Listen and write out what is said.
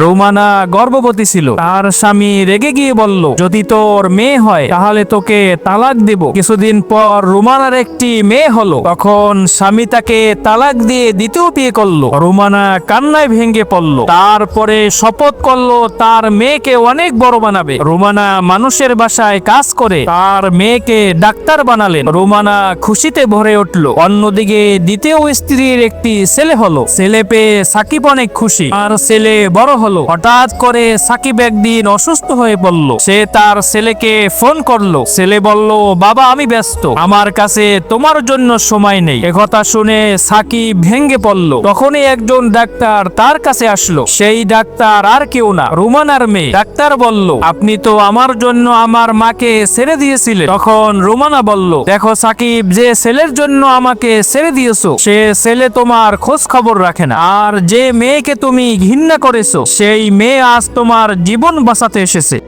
রোমানা গর্ভবতী ছিল। তার স্বামী রেগে গিয়ে বলল, যদি তোর মেয়ে হয়, তাহলে তোকে তালাক দেব। কিছুদিন পর রোমানার একটি মেয়ে হলো। তখন স্বামী তাকে তালাক দিয়ে দ্বিতীয় বিয়ে করল। রোমানা কান্নায় ভেঙে পড়ল। তারপরে শপথ করল, তার মেয়েকে অনেক বড় বানাবে। রোমানা মানুষের বাসায় কাজ করে, তার মেয়েকে ডাক্তার বানালেন। রোমানা খুশিতে ভরে উঠল। অন্যদিকে দ্বিতীয় স্ত্রীর একটি ছেলে হলো। ছেলে পেয়ে সাকিব অনেক খুশি। আর ছেলে বড় হলো। হঠাৎ করে সাকিব একদিন অসুস্থ হয়ে পড়ল। সে তার ছেলেকে ফোন করল। ছেলে বলল, বাবা, আমি ব্যস্ত। আমার কাছে তোমার জন্য সময় নেই। একথা শুনে সাকিব ভেঙ্গে পড়ল। তখনই একজন ডাক্তার তার কাছে আসলো। সেই ডাক্তার আর কেউ না রুমানার মেয়ে। ডাক্তার বলল, আপনি তো আমার জন্য আমার মাকে ছেড়ে দিয়েছিলেন। তখন রুমানা বলল, দেখো সাকিব, যে ছেলের জন্য আমাকে ছেড়ে দিয়েছ, সে ছেলে তোমার খোঁজ খবর রাখে না। আর যে মেয়েকে তুমি ঘৃণা করেছ সেই মেয়ে আজ তোমার জীবন বাঁচাতে এসেছে।